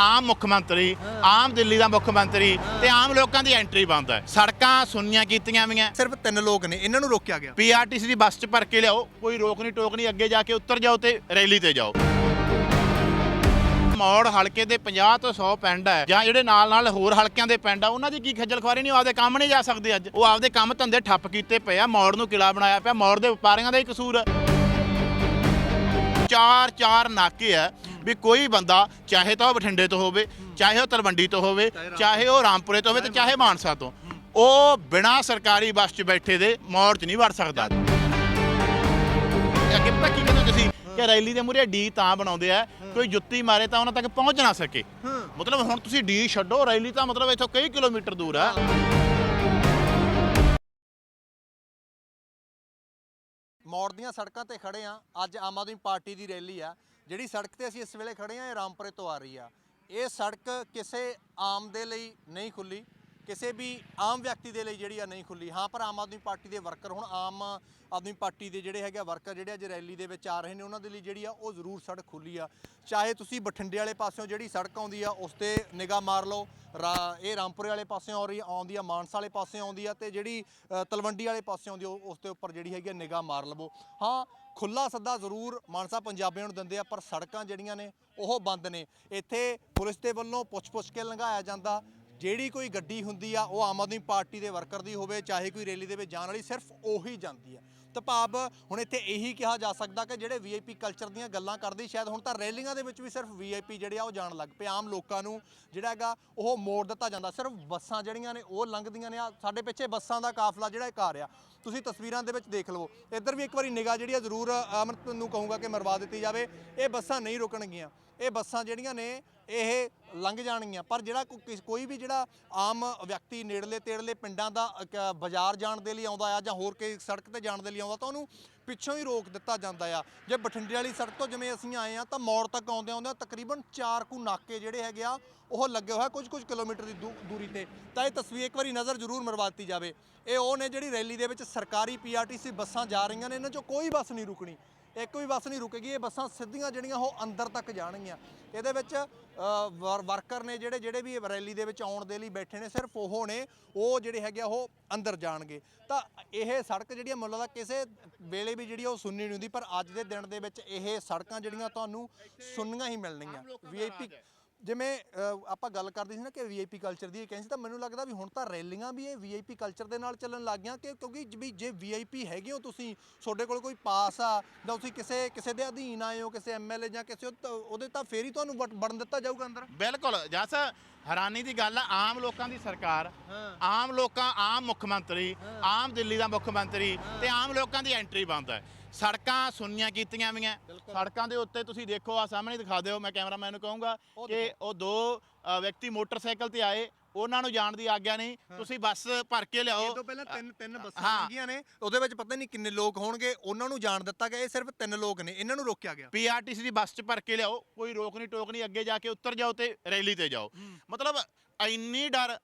ਆਮ ਮੁੱਖ ਮੰਤਰੀ ਆਮ ਦਿੱਲੀ ਦਾ ਮੁੱਖ ਮੰਤਰੀ ਤੇ ਆਮ ਲੋਕਾਂ ਦੀ ਐਂਟਰੀ ਬੰਦ ਹੈ। ਸੜਕਾਂ ਸੁੰਨੀਆਂ ਕੀਤੀਆਂ ਵੀਆਂ। ਸਿਰਫ ਤਿੰਨ ਲੋਕ ਨੇ ਇਹਨਾਂ ਨੂੰ ਰੋਕਿਆ ਗਿਆ। ਪੀਆਰਟੀਸੀ ਦੀ ਬੱਸ 'ਚ ਭਰ ਕੇ ਲਿਆਓ ਕੋਈ ਰੋਕ ਨਹੀਂ ਟੋਕ ਨਹੀਂ ਅੱਗੇ ਜਾ ਕੇ ਉੱਤਰ ਜਾਓ ਤੇ ਰੈਲੀ ਤੇ ਜਾਓ। ਮੌੜ ਹਲਕੇ ਦੇ 50 ਤੋਂ 100 ਪਿੰਡ ਹੈ ਜਾਂ ਜਿਹੜੇ ਨਾਲ ਨਾਲ ਹੋਰ ਹਲਕਿਆਂ ਦੇ ਪਿੰਡ ਆ ਉਹਨਾਂ ਦੀ ਕੀ ਖੱਜਲ ਖੁਆਰੀ ਨਹੀਂ ਆਪਦੇ ਕੰਮ ਨਹੀਂ ਜਾ ਸਕਦੇ ਅੱਜ। ਉਹ ਆਪਦੇ ਕੰਮ ਧੰਦੇ ਠੱਪ ਕੀਤੇ ਪਏ ਆ ਮੌੜ ਨੂੰ ਕਿਲਾ ਬਣਾਇਆ ਪਿਆ ਮੌੜ ਦੇ ਵਪਾਰੀਆਂ ਦਾ ਹੀ ਕਸੂਰ ਹੈ। ਚਾਰ ਚਾਰ ਨਾਕੇ ਆ ਵੀ ਕੋਈ ਬੰਦਾ ਚਾਹੇ ਤਾਂ ਉਹ ਬਠਿੰਡੇ ਤੋਂ ਹੋਵੇ ਚਾਹੇ ਉਹ ਤਲਵੰਡੀ ਤੋਂ ਹੋਵੇ ਚਾਹੇ ਉਹ ਰਾਮਪੁਰੇ ਤੋਂ ਹੋਵੇ ਤੇ ਚਾਹੇ ਮਾਨਸਾ ਤੋਂ। ਉਹ ਬਿਨਾਂ ਸਰਕਾਰੀ ਬੱਸ 'ਚ ਬੈਠੇ ਦੇ ਮੌੜ 'ਚ ਨਹੀਂ ਵੜ ਸਕਦਾ। ਅੱਗੇ ਪਤਾ ਕੀ ਕਹਿੰਦੇ ਤੁਸੀਂ? ਕਿ ਰੈਲੀ ਦੇ ਮੂਹਰੇ ਡੀ ਤਾਂ ਬਣਾਉਂਦੇ ਆ ਕੋਈ ਜੁੱਤੀ ਮਾਰੇ ਤਾਂ ਉਹਨਾਂ ਤੱਕ ਪਹੁੰਚ ਨਾ ਸਕੇ। ਮਤਲਬ ਹੁਣ ਤੁਸੀਂ ਡੀ ਛੱਡੋ ਰੈਲੀ ਤਾਂ ਮਤਲਬ ਇੱਥੋਂ ਕਈ ਕਿਲੋਮੀਟਰ ਦੂਰ ਆ। ਮੌੜ ਦੀਆਂ ਸੜਕਾਂ ਤੇ ਖੜੇ ਆ ਅੱਜ ਆਮ ਆਦਮੀ ਪਾਰਟੀ ਦੀ ਰੈਲੀ ਆ। ਜਿਹੜੀ ਸੜਕ ਤੇ ਅਸੀਂ ਇਸ ਵੇਲੇ ਖੜੇ ਆ ਇਹ ਰਾਮਪੁਰੇ ਤੋਂ ਆ ਰਹੀ ਆ। ਇਹ ਸੜਕ ਕਿਸੇ ਆਮ ਦੇ ਲਈ ਨਹੀਂ ਖੁੱਲੀ, ਕਿਸੇ ਵੀ ਆਮ ਵਿਅਕਤੀ ਦੇ ਲਈ ਜਿਹੜੀ ਆ ਨਹੀਂ ਖੁੱਲੀ। ਹਾਂ, ਪਰ ਆਮ ਆਦਮੀ ਪਾਰਟੀ ਦੇ ਵਰਕਰ ਹੁਣ, ਆਮ ਆਦਮੀ ਪਾਰਟੀ ਦੇ ਜਿਹੜੇ ਹੈਗੇ ਵਰਕਰ, ਜਿਹੜੇ ਅੱਜ ਰੈਲੀ ਦੇ ਵਿੱਚ ਆ ਰਹੇ ਨੇ, ਉਹਨਾਂ ਦੇ ਲਈ ਜਿਹੜੀ ਆ ਉਹ ਜ਼ਰੂਰ ਸੜਕ ਖੁੱਲੀ ਆ। ਚਾਹੇ ਤੁਸੀਂ ਬਠਿੰਡੇ ਵਾਲੇ ਪਾਸਿਓਂ ਜਿਹੜੀ ਸੜਕ ਆਉਂਦੀ ਆ, ਉਸ ਤੇ ਨਿਗਾਹ ਮਾਰ ਲਓ। ਰਾ- ਇਹ ਰਾਮਪੁਰੇ ਵਾਲੇ ਪਾਸਿਓਂ ਆ ਰਹੀ ਆਉਂਦੀ ਆ, ਮਾਨਸਾ ਵਾਲੇ ਪਾਸਿਓਂ ਆਉਂਦੀ ਆ ਤੇ ਜਿਹੜੀ ਤਲਵੰਡੀ ਵਾਲੇ ਪਾਸੇ ਆਉਂਦੀ ਉਹ- ਉਸ ਦੇ ਉੱਪਰ ਜਿਹੜੀ ਹੈਗੀ ਆ, ਨਿਗਾਹ ਮਾਰ ਲਵੋ। ਹਾਂ ਖੁੱਲਾ ਸੱਦਾ ਜ਼ਰੂਰ ਮਾਨਸਾ ਪੰਜਾਬੀਆਂ ਨੂੰ ਦਿੰਦੇ ਆ, ਪਰ ਸੜਕਾਂ ਜਿਹੜੀਆਂ ਨੇ, ਉਹ ਬੰਦ ਨੇ। ਇੱਥੇ ਪੁਲਿਸ ਦੇ ਵੱਲੋਂ ਪੁੱਛ-ਪੁੱਛ ਕੇ ਲੰਘਾਇਆ ਜਾਂਦਾ। ਜਿਹੜੀ ਕੋਈ ਗੱਡੀ ਹੁੰਦੀ ਆ, ਉਹ ਆਮ ਆਦਮੀ ਪਾਰਟੀ ਦੇ ਵਰਕਰ ਦੀ ਹੋਵੇ, ਚਾਹੇ ਕੋਈ ਰੈਲੀ ਦੇ ਵਿੱਚ ਜਾਣ ਵਾਲੀ, ਸਿਰਫ ਉਹੀ ਜਾਂਦੀ ਆ। ਤਾਂ ਭਾਵ ਹੁਣ ਇੱਥੇ ਇਹੀ ਕਿਹਾ ਜਾ ਸਕਦਾ ਕਿ ਜਿਹੜੇ ਵੀਆਈਪੀ ਕਲਚਰ ਦੀਆਂ ਗੱਲਾਂ ਕਰਦੀ, ਸ਼ਾਇਦ ਹੁਣ ਤਾਂ ਰੈਲੀਆਂ ਦੇ ਵਿੱਚ ਵੀ ਸਿਰਫ ਵੀਆਈਪੀ ਜਿਹੜੇ ਆ ਉਹ ਜਾਣ ਲੱਗ ਪਏ, ਆਮ ਲੋਕਾਂ ਨੂੰ ਜਿਹੜਾ ਹੈਗਾ ਉਹ ਮੋੜ ਦਿੱਤਾ ਜਾਂਦਾ। ਸਿਰਫ ਬੱਸਾਂ ਜਿਹੜੀਆਂ ਨੇ ਉਹ ਲੰਘਦੀਆਂ ਨੇ ਆ ਸਾਡੇ ਪਿੱਛੇ ਬੱਸਾਂ ਦਾ ਕਾਫਲਾ ਜਿਹੜਾ ਇਹ ਆ ਰਿਹਾ। ਤੁਸੀਂ ਤਸਵੀਰਾਂ ਦੇ ਵਿੱਚ ਦੇਖ ਲਵੋ। ਇੱਧਰ ਵੀ ਇੱਕ ਵਾਰੀ ਨਿਗਾਹ ਜਿਹੜੀ ਆ ਜ਼ਰੂਰ ਅਮਰਤ ਨੂੰ ਕਹੂੰਗਾ ਕਿ ਮਰਵਾ ਦਿੱਤੀ ਜਾਵੇ। ਇਹ ਬੱਸਾਂ ਨਹੀਂ ਰੁਕਣਗੀਆਂ। ਇਹ ਬੱਸਾਂ ਜਿਹੜੀਆਂ ਨੇ, ਇਹ ਲੰਘ ਜਾਣਗੀਆਂ। ਪਰ ਜਿਹੜਾ ਕੋ- ਕਿਸ- ਕੋਈ ਵੀ ਜਿਹੜਾ ਆਮ ਵਿਅਕਤੀ ਨੇੜਲੇ ਤੇੜਲੇ ਪਿੰਡਾਂ ਦਾ ਕ- ਬਾਜ਼ਾਰ ਜਾਣ ਦੇ ਲਈ ਆਉਂਦਾ ਆ ਜਾਂ ਹੋਰ ਕੋਈ ਸੜਕ ਤੇ ਜਾਣ ਦੇ ਲਈ ਆਉਂਦਾ, ਤਾਂ ਉਹਨੂੰ ਪਿੱਛੋਂ ਹੀ ਰੋਕ ਦਿੱਤਾ ਜਾਂਦਾ ਆ। ਜੇ ਬਠਿੰਡੇ ਵਾਲੀ ਸੜਕ ਤੋਂ ਜਿਵੇਂ ਅਸੀਂ ਆਏ ਆ ਤਾਂ ਮੌੜ ਤੱਕ ਆਉਂਦੇ ਆਉਂਦੇ ਤਕਰੀਬਨ 4 ਕੁ ਨਾਕੇ ਜਿਹੜੇ ਹੈਗੇ ਆ, ਉਹ ਲੱਗੇ ਹੋਇਆ ਕੁਝ ਕੁਝ ਕਿਲੋਮੀਟਰ ਦੀ ਦੂ- ਦੂਰੀ ਤੇ। ਤਾਂ ਇਹ ਤਸਵੀਰ ਇੱਕ ਵਾਰੀ ਨਜ਼ਰ ਜ਼ਰੂਰ ਮਰਵਾ ਦਿੱਤੀ ਜਾਵੇ। ਇਹ ਉਹ ਨੇ ਜਿਹੜੀ ਰੈਲੀ ਦੇ ਵਿੱਚ ਸਰਕਾਰੀ ਪੀਆਰਟੀਸੀ ਬੱਸਾਂ ਜਾ ਰਹੀਆਂ ਨੇ, ਇਹਨਾਂ ਚੋਂ ਕੋਈ ਬੱਸ ਨਹੀਂ ਰੁਕਣੀ। ਇੱਕ ਵੀ ਬੱਸ ਨਹੀਂ ਰੁਕੇਗੀ ਇਹ ਬੱਸਾਂ ਸਿੱਧੀਆਂ ਜਿਹੜੀਆਂ ਉਹ ਅੰਦਰ ਤੱਕ ਜਾਣਗੀਆਂ। ਇਹਦੇ ਵਿੱਚ ਵਰਕਰ ਨੇ ਜਿਹੜੇ ਜਿਹੜੇ ਵੀ ਰੈਲੀ ਦੇ ਵਿੱਚ ਆਉਣ ਦੇ ਲਈ ਬੈਠੇ ਨੇ ਸਿਰਫ ਉਹ ਨੇ ਉਹ ਜਿਹੜੇ ਹੈਗੇ ਆ ਉਹ ਅੰਦਰ ਜਾਣਗੇ। ਤਾਂ ਇਹ ਸੜਕ ਜਿਹੜੀ ਮੁੱਲ ਦਾ ਕਿਸੇ ਵੇਲੇ ਵੀ ਜਿਹੜੀ ਉਹ ਸੁਣਨੀ ਨਹੀਂ ਹੁੰਦੀ ਪਰ ਅੱਜ ਦੇ ਦਿਨ ਦੇ ਵਿੱਚ ਇਹ ਸੜਕਾਂ ਜਿਹੜੀਆਂ ਤੁਹਾਨੂੰ ਸੁਣਨੀਆਂ ਹੀ ਮਿਲਣਗੀਆਂ। ਵੀਆਈਪੀ ਜਿਵੇਂ ਆਪਾਂ ਗੱਲ ਕਰਦੇ ਸੀ ਨਾ ਕਿ ਵੀਆਈਪੀ ਕਲਚਰ ਦੀ ਇਹ ਕਹਿੰਦੇ ਸੀ ਤਾਂ ਮੈਨੂੰ ਲੱਗਦਾ ਵੀ ਹੁਣ ਤਾਂ ਰੈਲੀਆਂ ਵੀ ਇਹ ਵੀਆਈਪੀ ਕਲਚਰ ਦੇ ਨਾਲ ਚੱਲਣ ਲੱਗ ਗਈਆਂ ਕਿ ਕਿਉਂਕਿ ਜ- ਵੀ ਜੇ ਵੀਆਈਪੀ ਹੈਗੇ ਹੋ ਤੁਸੀਂ ਤੁਹਾਡੇ ਕੋਲ ਕੋਈ ਪਾਸ ਆ ਜਾਂ ਤੁਸੀਂ ਕਿਸੇ ਕਿਸੇ ਦੇ ਅਧੀਨ ਆਏ ਹੋ ਕਿਸੇ ਐਮਐਲਏ ਜਾਂ ਕਿਸੇ ਉਹਦੇ ਤਾਂ ਫੇਰ ਹੀ ਤੁਹਾਨੂੰ ਵੜ- ਵੜਨ ਦਿੱਤਾ ਜਾਊਗਾ ਅੰਦਰ? ਬਿਲਕੁਲ ਜਸ ਹੈਰਾਨੀ ਦੀ ਗੱਲ ਆ ਆਮ ਲੋਕਾਂ ਦੀ ਸਰਕਾਰ ਆਮ ਲੋਕਾਂ ਆਮ ਮੁੱਖ ਮੰਤਰੀ ਆਮ ਦਿੱਲੀ ਦਾ ਮੁੱਖ ਮੰਤਰੀ ਤੇ ਆਮ ਲੋਕਾਂ ਦੀ ਐਂਟਰੀ ਬੰਦ ਹੈ। ਸੜਕਾਂ ਸੁੰਨੀਆਂ ਕੀਤੀਆਂ ਵੀਆਂ। ਸੜਕਾਂ ਦੇ ਉੱਤੇ ਤੁਸੀਂ ਦੇਖੋ ਆ ਸਾਹਮਣੇ ਦਿਖਾ ਦਿਓ ਮੈਂ ਕੈਮਰਾਮੈਨ ਨੂੰ ਕਹੂੰਗਾ ਕਿ ਉਹ ਦੋ ਵਿਅਕਤੀ ਮੋਟਰਸਾਈਕਲ ਤੇ ਆਏ ਉਹਨਾਂ ਨੂੰ ਜਾਣ ਦੀ ਆਗਿਆ ਨਹੀਂ। ਤੁਸੀਂ ਬੱਸ ਭਰ ਕੇ ਇਹ ਲਿਆਓ ਤੋਂ ਪਹਿਲਾਂ ਤਿੰਨ ਤਿੰਨ ਬੱਸਾਂ। ਲੰਘੀਆਂ ਨੇ ਉਹਦੇ ਵਿੱਚ ਪਤਾ ਨਹੀਂ ਕਿੰਨੇ ਲੋਕ ਹੋਣਗੇ ਉਹਨਾਂ ਨੂੰ ਜਾਣ ਦਿੱਤਾ ਗਿਆ ਇਹ ਸਿਰਫ ਤਿੰਨ ਲੋਕ ਨੇ ਇਹਨਾਂ ਨੂੰ ਰੋਕਿਆ ਗਿਆ। ਪੀਆਰਟੀਸੀ ਦੀ ਬੱਸ 'ਚ ਭਰ ਕੇ ਲਿਆਓ ਕੋਈ ਰੋਕ ਨਹੀਂ ਟੋਕ ਨਹੀਂ ਅੱਗੇ ਜਾ ਕੇ ਉੱਤਰ ਜਾਓ ਤੇ ਰੈਲੀ ਤੇ ਜਾਓ। ਮਤਲਬ ਇੰਨੀ ਡਰ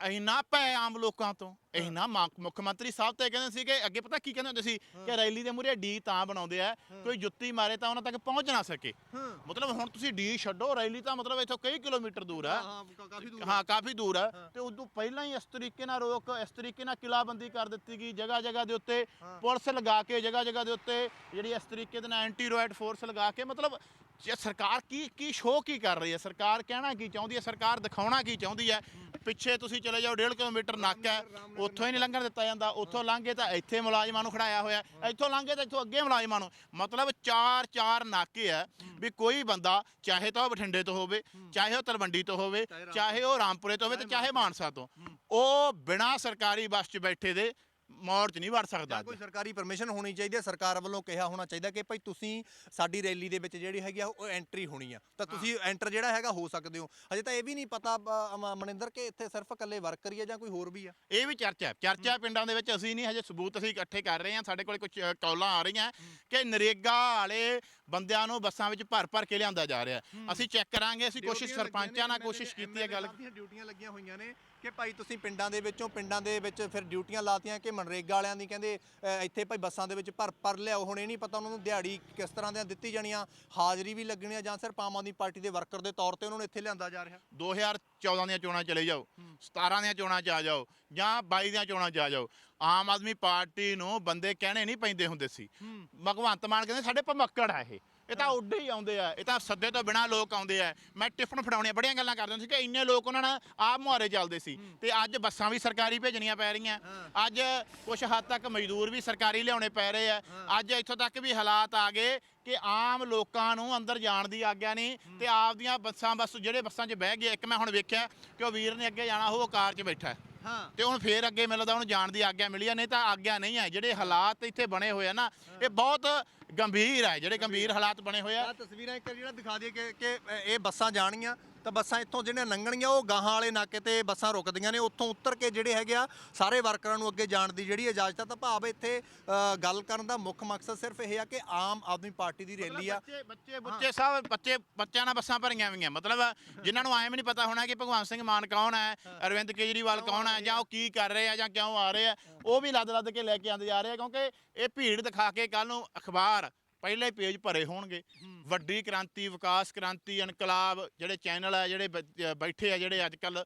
ਇੰਨਾ ਭੈ ਆਮ ਲੋਕਾਂ ਤੋਂ ਇੰਨਾ ਮਾ- ਮੁੱਖ ਮੰਤਰੀ ਸਾਹਿਬ ਤੇ ਕਹਿੰਦੇ ਸੀ ਕਿ ਅੱਗੇ ਪਤਾ ਕੀ ਕਹਿੰਦੇ ਹੁੰਦੇ ਸੀ ਕਿ ਰੈਲੀ ਦੇ ਮੂਹਰੇ ਡੀ ਤਾਂ ਬਣਾਉਂਦੇ ਆ ਕੋਈ ਜੁੱਤੀ ਮਾਰੇ ਤਾਂ ਉਹਨਾਂ ਤੱਕ ਪਹੁੰਚ ਨਾ ਸਕੇ। ਹਾਂ। ਮਤਲਬ ਹੁਣ ਤੁਸੀਂ ਡੀ ਛੱਡੋ ਰੈਲੀ ਤਾਂ ਮਤਲਬ ਇੱਥੋਂ ਕਈ ਕਿਲੋਮੀਟਰ ਦੂਰ ਆ। ਹਾਂ ਕਾਫੀ ਦੂਰ ਹਾਂ ਕਾਫੀ ਦੂਰ ਆ। ਤੇ ਉਦੋਂ ਪਹਿਲਾਂ ਹੀ ਇਸ ਤਰੀਕੇ ਨਾਲ ਰੋਕ ਇਸ ਤਰੀਕੇ ਨਾਲ ਕਿਲਾਬੰਦੀ ਕਰ ਦਿੱਤੀ ਗਈ ਜਗ੍ਹਾ ਜਗ੍ਹਾ ਦੇ ਉੱਤੇ ਪੁਲਿਸ ਲਗਾ ਕੇ ਜਗ੍ਹਾ ਜਗ੍ਹਾ ਦੇ ਉੱਤੇ ਜਿਹੜੀ ਇਸ ਤਰੀਕੇ ਦੇ ਨਾਲ ਐਂਟੀ ਰੋਇਡ ਫੋਰਸ ਲਗਾ ਕੇ ਮਤਲਬ ਜੇ ਸਰਕਾਰ ਕੀ ਕੀ ਸ਼ੋਅ ਕੀ ਕਰ ਰਹੀ ਹੈ? ਸਰਕਾਰ ਕਹਿਣਾ ਕੀ ਚਾਹੁੰਦੀ ਹੈ? ਸਰਕਾਰ ਦਿਖਾਉਣਾ ਕੀ ਚਾਹੁੰਦੀ ਹੈ? ਪਿੱਛੇ ਤੁਸੀਂ ਚਲੇ ਜਾਓ 1.5 ਕਿਲੋਮੀਟਰ ਨਾਕਾ ਹੈ। ਉੱਥੋਂ ਹੀ ਨਹੀਂ ਲੰਘਣ ਦਿੱਤਾ ਜਾਂਦਾ। ਉੱਥੋਂ ਲੰਘੇ ਤਾਂ ਇੱਥੇ ਮੁਲਾਜ਼ਮਾਂ ਨੂੰ ਖੜਾਇਆ ਹੋਇਆ ਇੱਥੋਂ ਲੰਘੇ ਤਾਂ ਇੱਥੋਂ ਅੱਗੇ ਮੁਲਾਜ਼ਮਾਂ ਨੂੰ। ਮਤਲਬ ਚਾਰ ਚਾਰ ਨਾਕੇ ਹੈ ਵੀ ਕੋਈ ਬੰਦਾ, ਚਾਹੇ ਤਾਂ ਉਹ ਬਠਿੰਡੇ ਤੋਂ ਹੋਵੇ, ਚਾਹੇ ਉਹ ਤਲਵੰਡੀ ਤੋਂ ਹੋਵੇ, ਚਾਹੇ ਉਹ ਰਾਮਪੁਰੇ ਤੋਂ ਹੋਵੇ ਤੇ ਚਾਹੇ ਮਾਨਸਾ ਤੋਂ, ਉਹ ਬਿਨਾਂ ਸਰਕਾਰੀ ਬੱਸ 'ਚ ਬੈਠੇ ਦੇ ਮੌੜ 'ਚ ਨਹੀਂ ਵੜ ਸਕਦਾ ਜਾਂ ਕੋਈ ਸਰਕਾਰੀ ਪਰਮਿਸ਼ਨ ਹੋਣੀ ਚਾਹੀਦੀ ਹੈ ਸਰਕਾਰ ਵੱਲੋਂ ਕਿਹਾ ਹੋਣਾ ਚਾਹੀਦਾ ਕਿ ਭਾਈ ਤੁਸੀਂ ਸਾਡੀ ਰੈਲੀ ਦੇ ਵਿੱਚ ਜਿਹੜੀ ਹੈਗੀ ਆ ਉਹ ਐਂਟਰੀ ਹੋਣੀ ਆ। ਤਾਂ ਤੁਸੀਂ ਐਂਟਰ ਜਿਹੜਾ ਹੈਗਾ ਹੋ ਸਕਦੇ ਹੋ। ਅਜੇ ਤਾਂ ਇਹ ਵੀ ਨਹੀਂ ਪਤਾ ਅ, ਮ- ਮਨਿੰਦਰ ਕਿ ਇੱਥੇ ਸਿਰਫ ਇਕੱਲੇ ਵਰਕਰ ਹੀ ਆ ਜਾਂ ਕੋਈ ਹੋਰ ਵੀ ਆ? ਇਹ ਵੀ ਚਰਚਾ ਹੈ। ਚਰਚਾ ਹੈ। ਪਿੰਡਾਂ ਦੇ ਵਿੱਚ ਅਸੀਂ ਨਹੀਂ ਹਜੇ ਸਬੂਤ ਅਸੀਂ ਇਕੱਠੇ ਕਰ ਰਹੇ ਹਾਂ। ਸਾਡੇ ਕੋਲ ਕੁਝ ਅ, ਕੌਲਾਂ ਆ ਰਹੀਆਂ ਕਿ ਨਰੇਗਾ ਵਾਲੇ ਬੰਦਿਆਂ ਨੂੰ ਬੱਸਾਂ ਵਿੱਚ ਭਰ ਭਰ ਕੇ ਲਿਆਂਦਾ ਜਾ ਰਿਹਾ। ਅਸੀਂ ਚੈੱਕ ਕਰਾਂਗੇ ਅਸੀਂ ਕੋਸ਼ਿਸ਼ ਸਰਪੰਚਾਂ ਨਾਲ ਕੋਸ਼ਿਸ਼ ਕੀਤੀ ਹੈ ਗੱਲ। ਕਾਫੀਆਂ ਡਿਊਟੀਆਂ ਲੱਗੀਆਂ ਹੋਈਆਂ ਨੇ। ਕਿ ਭਾਈ ਤੁਸੀਂ ਪਿੰਡਾਂ ਦੇ ਵਿੱਚੋਂ ਪਿੰਡਾਂ ਦੇ ਵਿੱਚ ਫਿਰ ਡਿਊਟੀਆਂ ਲਾਤੀਆਂ ਕਿ ਮਨਰੇਗਾ ਵਾਲਿਆਂ ਦੀ? ਕਹਿੰਦੇ ਅ, ਇੱਥੇ ਭਾਈ ਬੱਸਾਂ ਦੇ ਵਿੱਚ ਭਰ ਭਰ ਲਿਆਓ। ਹੁਣ ਇਹ ਨਹੀਂ ਪਤਾ ਉਹਨਾਂ ਨੂੰ ਦਿਹਾੜੀ ਕਿਸ ਤਰ੍ਹਾਂ ਦੀਆਂ ਦਿੱਤੀ ਜਾਣੀਆਂ ਹਾਜ਼ਰੀ ਵੀ ਲੱਗਣੀ ਆ ਜਾਂ ਸਿਰਫ ਆਮ ਆਦਮੀ ਪਾਰਟੀ ਦੇ ਵਰਕਰ ਦੇ ਤੌਰ ਤੇ ਉਹਨਾਂ ਨੂੰ ਇੱਥੇ ਲਿਆਂਦਾ ਜਾ ਰਿਹਾ? 2014 ਦੀਆਂ ਚੋਣਾਂ ਚਲੇ ਜਾਓ 17 ਦੀਆਂ ਚੋਣਾਂ 'ਚ ਆ ਜਾਓ ਜਾਂ 22 ਦੀਆਂ ਚੋਣਾਂ 'ਚ ਆ ਜਾਓ। ਆਮ ਆਦਮੀ ਪਾਰਟੀ ਨੂੰ ਬੰਦੇ ਕਹਿਣੇ ਨਹੀਂ ਪੈਂਦੇ ਹੁੰਦੇ ਸੀ। ਭਗਵੰਤ ਮਾਨ ਕਹਿੰਦੇ ਸਾਡੇ ਭਮੱਕੜ ਆ ਇਹ। ਇਹ ਤਾਂ ਉੱਡੇ ਹੀ ਆਉਂਦੇ ਆ। ਇਹ ਤਾਂ ਸੱਦੇ ਤੋਂ ਬਿਨਾ ਲੋਕ ਆਉਂਦੇ ਆ। ਮੈਂ ਟਿਫਨ ਫੜਾਉਣੀਆਂ ਬੜੀਆਂ ਗੱਲਾਂ ਕਰਦੇ ਹੁੰਦੇ ਸੀ ਕਿ ਇੰਨੇ ਲੋਕ ਉਹਨਾਂ ਨਾਲ ਆਪ ਮੁਹਾਰੇ ਚੱਲਦੇ ਸੀ। ਤੇ ਅੱਜ ਬੱਸਾਂ ਵੀ ਸਰਕਾਰੀ ਭੇਜਣੀਆਂ ਪੈ ਰਹੀਆਂ। ਅੱਜ ਕੁਝ ਹੱਦ ਤੱਕ ਮਜ਼ਦੂਰ ਵੀ ਸਰਕਾਰੀ ਲਿਆਉਣੇ ਪੈ ਰਹੇ ਆ। ਅੱਜ ਇੱਥੋਂ ਤੱਕ ਵੀ ਹਾਲਾਤ ਆ ਗਏ ਕਿ ਆਮ ਲੋਕਾਂ ਨੂੰ ਅੰਦਰ ਜਾਣ ਦੀ ਆਗਿਆ ਨਹੀਂ ਤੇ ਆਪਦੀਆਂ ਬੱਸਾਂ ਬਸ ਜਿਹੜੇ ਬੱਸਾਂ 'ਚ ਬਹਿ ਗਏ ਇੱਕ ਮੈਂ ਹੁਣ ਵੇਖਿਆ ਕਿ ਉਹ ਵੀਰ ਨੇ ਅੱਗੇ ਜਾਣਾ ਉਹ ਕਾਰ 'ਚ ਬੈਠਾ। ਹੈ। ਤੇ ਹੁਣ ਫੇਰ ਅੱਗੇ ਮਿਲਦਾ ਉਹਨੂੰ ਜਾਣ ਦੀ ਆਗਿਆ ਮਿਲੀ ਆ ਨਹੀਂ ਤਾਂ ਆਗਿਆ ਨਹੀਂ ਹੈ। ਜਿਹੜੇ ਹਾਲਾਤ ਇੱਥੇ ਬਣੇ ਹੋਏ ਆ ਨਾ ਇਹ ਬਹੁਤ ਗੰਭੀਰ ਹੈ। ਜਿਹੜੇ ਗੰਭੀਰ ਹਾਲਾਤ ਬਣੇ ਹੋਏ ਆ। ਤਸਵੀਰਾਂ ਇੱਕ ਜਿਹੜਾ ਦਿਖਾ ਦਈਏ ਕਿ ਕਿ ਇਹ ਬੱਸਾਂ ਜਾਣਗੀਆਂ। ਤਾਂ ਬੱਸਾਂ ਇੱਥੋਂ ਜਿਹੜੀਆਂ ਲੰਘਣਗੀਆਂ ਉਹ ਗਾਹਾਂ ਵਾਲੇ ਨਾਕੇ ਤੇ ਬੱਸਾਂ ਰੁਕਦੀਆਂ ਨੇ। ਉੱਥੋਂ ਉੱਤਰ ਕੇ ਜਿਹੜੇ ਹੈਗੇ ਆ ਸਾਰੇ ਵਰਕਰਾਂ ਨੂੰ ਅੱਗੇ ਜਾਣ ਦੀ ਜਿਹੜੀ ਇਜਾਜ਼ਤ ਆ ਤਾਂ ਭਾਵ ਇੱਥੇ ਅ, ਗੱਲ ਕਰਨ ਦਾ ਮੁੱਖ ਮਕਸਦ ਸਿਰਫ ਇਹ ਆ ਕਿ ਆਮ ਆਦਮੀ ਪਾਰਟੀ ਦੀ ਰੈਲੀ ਆ। ਬੱਚੇ ਬੱਚੇ ਬੱਚੇ ਸਭ ਬੱਚੇ ਬੱਚਿਆਂ ਨਾਲ ਬੱਸਾਂ ਭਰੀਆਂ ਹੋਈਆਂ। ਮਤਲਬ ਜਿਨ੍ਹਾਂ ਨੂੰ ਐਵੇਂ ਨਹੀਂ ਪਤਾ ਹੋਣਾ ਕਿ ਭਗਵੰਤ ਸਿੰਘ ਮਾਨ ਕੌਣ ਹੈ ਅਰਵਿੰਦ ਕੇਜਰੀਵਾਲ ਕੌਣ ਹੈ ਜਾਂ ਉਹ ਕੀ ਕਰ ਰਹੇ ਆ ਜਾਂ ਕਿਉਂ ਆ ਰਹੇ ਆ ਉਹ ਵੀ ਲੱਦ ਲੱਦ ਕੇ ਲੈ ਕੇ ਆਂਦੇ ਜਾ ਰਹੇ ਆ ਕਿਉਂਕਿ ਇਹ ਭੀੜ ਦਿਖਾ ਕੇ ਕੱਲ ਨੂੰ ਅਖਬਾਰ ਪਹਿਲੇ ਪੇਜ ਭਰੇ ਹੋਣਗੇ। ਵੱਡੀ ਕ੍ਰਾਂਤੀ ਵਿਕਾਸ ਕ੍ਰਾਂਤੀ ਇਨਕਲਾਬ ਜਿਹੜੇ ਚੈਨਲ ਆ ਜਿਹੜੇ ਬੈਠੇ ਆ ਜਿਹੜੇ ਅੱਜ ਕੱਲ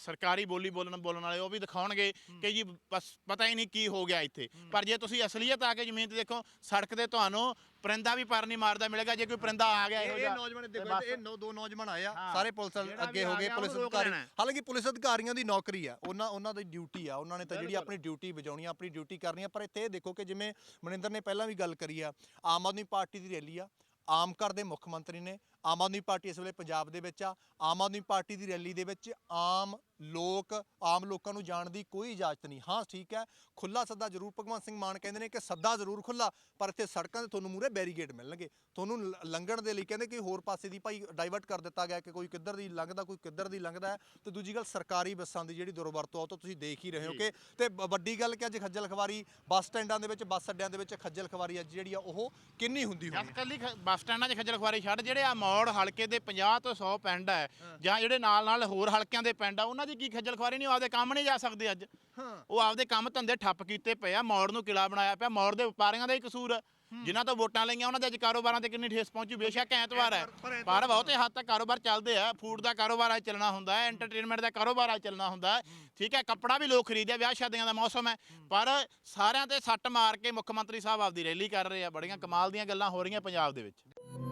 ਸਰਕਾਰੀ ਬੋਲੀ ਬੋਲਣ ਬੋਲਣ ਵਾਲੇ ਉਹ ਵੀ ਦਿਖਾਉਣਗੇ ਕਿ ਜੀ ਬਸ ਪਤਾ ਹੀ ਨਹੀਂ ਕੀ ਹੋ ਗਿਆ ਇੱਥੇ। ਪਰ ਜੇ ਤੁਸੀਂ ਅਸਲੀਅਤ ਆ ਕੇ ਜ਼ਮੀਨ ਤੇ ਦੇਖੋ ਸੜਕ ਤੇ ਤੁਹਾਨੂੰ ਪਰਿੰਦਾ ਵੀ ਪਰ ਨਹੀਂ ਮਾਰਦਾ ਮਿਲੇਗਾ ਜੇ ਕੋਈ ਪਰਿੰਦਾ ਆ ਗਿਆ ਇਹੋ ਇਹ ਜਿਹਾ ਨੌਜਵਾਨ ਦੇਖੋ। ਇਹ ਨੌ ਦੋ ਨੌਜਵਾਨ ਆਏ ਆ ਹਾਂ। ਸਾਰੇ ਪੁਲਿਸ ਜਿਹੜਾ ਅੱਗੇ ਵੀ ਹੋ ਆ ਗਏ ਗਿਆ ਪੁਲਿਸ ਉਹਨੂੰ ਰੋਕ ਅਧਿਕਾਰੀ ਲੈਣਾ ਹੈ। ਹਾਲਾਂਕਿ ਪੁਲਿਸ ਅਧਿਕਾਰੀਆਂ ਦੀ ਨੌਕਰੀ ਆ ਉਹਨਾਂ ਉਹਨਾਂ ਦੀ ਡਿਊਟੀ ਆ ਉਹਨਾਂ ਨੇ ਤਾਂ ਜਿਹੜੀ ਆਪਣੀ ਡਿਊਟੀ ਵਜਾਉਣੀ ਆ ਆਪਣੀ ਡਿਊਟੀ ਕਰਨੀ ਆ ਪਰ ਇੱਥੇ ਇਹ ਦੇਖੋ ਕਿ ਜਿਵੇਂ ਮਨਿੰਦਰ ਨੇ ਪਹਿਲਾਂ ਵੀ ਗੱਲ ਕਰੀ ਆ ਆਮ ਆਦਮੀ ਪਾਰਟੀ ਦੀ ਰੈਲੀ ਆ ਆਮ ਘਰ ਦੇ ਮੁੱਖ ਮੰਤਰੀ ਨੇ ਆਮ ਆਦਮੀ ਪਾਰਟੀ ਇਸ ਵੇਲੇ ਪੰਜਾਬ ਦੇ ਵਿੱਚ ਆ। ਆਮ ਆਦਮੀ ਪਾਰਟੀ ਦੀ ਰੈਲੀ ਦੇ ਵਿੱਚ ਆਮ ਲੋਕ ਆਮ ਲੋਕਾਂ ਨੂੰ ਜਾਣ ਦੀ ਕੋਈ ਇਜਾਜ਼ਤ ਨਹੀਂ। ਹਾਂ ਠੀਕ ਹੈ ਖੁੱਲਾ ਸੱਦਾ ਜ਼ਰੂਰ ਭਗਵੰਤ ਸਿੰਘ ਮਾਨ ਕਹਿੰਦੇ ਨੇ ਕਿ ਸੱਦਾ ਜ਼ਰੂਰ ਖੁੱਲਾ ਪਰ ਇੱਥੇ ਸੜਕਾਂ ਤੇ ਤੁਹਾਨੂੰ ਮੂਰੇ ਬੈਰੀਗੇਡ ਮਿਲਣਗੇ। ਤੁਹਾਨੂੰ ਲੰਘਣ ਦੇ ਲਈ ਕਹਿੰਦੇ ਕਿ ਹੋਰ ਪਾਸੇ ਦੀ ਭਾਈ ਡਾਈਵਰਟ ਕਰ ਦਿੱਤਾ ਗਿਆ ਕਿ ਕੋਈ ਕਿੱਧਰ ਦੀ ਲੰਘਦਾ ਕੋਈ ਕਿੱਧਰ ਦੀ ਲੰਘਦਾ ਤੇ ਦੂਜੀ ਗੱਲ ਸਰਕਾਰੀ ਬੱਸਾਂ ਦੀ ਜਿਹੜੀ ਦੁਰਵਰਤੋਂ ਆ ਤਾਂ ਤੁਸੀਂ ਦੇਖ ਹੀ ਰਹੇ ਹੋ ਕਿ ਤੇ ਵੱਡੀ ਗੱਲ ਕਿ ਅੱਜ ਖੱਜਲ ਖਵਾਰੀ ਬੱਸ ਸਟੈਂਡਾਂ ਦੇ ਵਿੱਚ ਬੱਸ ਅੱਡਿਆਂ ਦੇ ਵਿੱਚ ਖੱਜਲ ਖਵਾਰੀ ਅੱਜ ਜਿਹੜੀ ਆ ਉਹ ਕਿੰਨੀ ਹੁੰਦੀ ਹੋਣੀ ਕੱਲੀ ਬੱਸ ਸਟੈਂਡਾਂ 'ਚ ਖੱਜਲ ਖੁਆਰੀ ਛੱਡ ਜਿਹੜੇ ਆ ਮੌੜ ਹਲਕੇ ਦੇ 50 ਤੋਂ 100 ਪਿੰਡ ਹੈ ਜਾਂ ਜਿਹੜੇ ਨਾਲ ਨਾਲ ਹੋਰ ਹਲਕਿਆਂ ਦੇ ਪਿੰਡ ਆ ਉਹਨਾਂ ਦੀ ਕੀ ਖੱਜਲ ਖੁਆਰੀ ਨਹੀਂ ਉਹ ਆਪਦੇ ਕੰਮ ਨਹੀਂ ਜਾ ਸਕਦੇ ਅੱਜ। ਉਹ ਆਪਦੇ ਕੰਮ ਧੰਦੇ ਠੱਪ ਕੀਤੇ ਪਏ ਆ ਮੌੜ ਨੂੰ ਕਿਲਾ ਬਣਾਇਆ ਪਿਆ ਮੌੜ ਦੇ ਵਪਾਰੀਆਂ ਦਾ ਹੀ ਕਸੂਰ ਹੈ। ਜਿਨ੍ਹਾਂ ਤੋਂ ਵੋਟਾਂ ਲਈਆਂ ਉਹਨਾਂ ਦੇ ਅੱਜ ਕਾਰੋਬਾਰਾਂ ਤੇ ਕਿੰਨੀ ਠੇਸ ਪਹੁੰਚੀ ਬੇਸ਼ੱਕ ਐਤਵਾਰ ਹੈ। ਪਰ ਬਹੁਤੇ ਹੱਦ ਤੱਕ ਕਾਰੋਬਾਰ ਚੱਲਦੇ ਆ ਫੂਡ ਦਾ ਕਾਰੋਬਾਰ ਆ ਚੱਲਣਾ ਹੁੰਦਾ ਹੈ ਐਂਟਰਟੇਨਮੈਂਟ ਦਾ ਕਾਰੋਬਾਰ ਆ ਚੱਲਣਾ ਹੁੰਦਾ ਹੈ। ਠੀਕ ਹੈ ਕੱਪੜਾ ਵੀ ਲੋਕ ਖਰੀਦਦੇ ਆ ਵਿਆਹ ਸ਼ਾਦੀਆਂ ਦਾ ਮੌਸਮ ਹੈ। ਪਰ ਸਾਰਿਆਂ ਤੇ ਸੱਟ ਮਾਰ ਕੇ ਮੁੱਖ ਮੰਤਰੀ ਸਾਹਿਬ ਆਪਦੀ ਰੈਲੀ ਕਰ ਰਹੇ ਆ ਬੜੀਆਂ ਕਮਾਲ ਦੀਆਂ ਗੱਲਾਂ ਹੋ ਰਹੀਆਂ ਪੰਜਾਬ ਦੇ ਵਿੱਚ।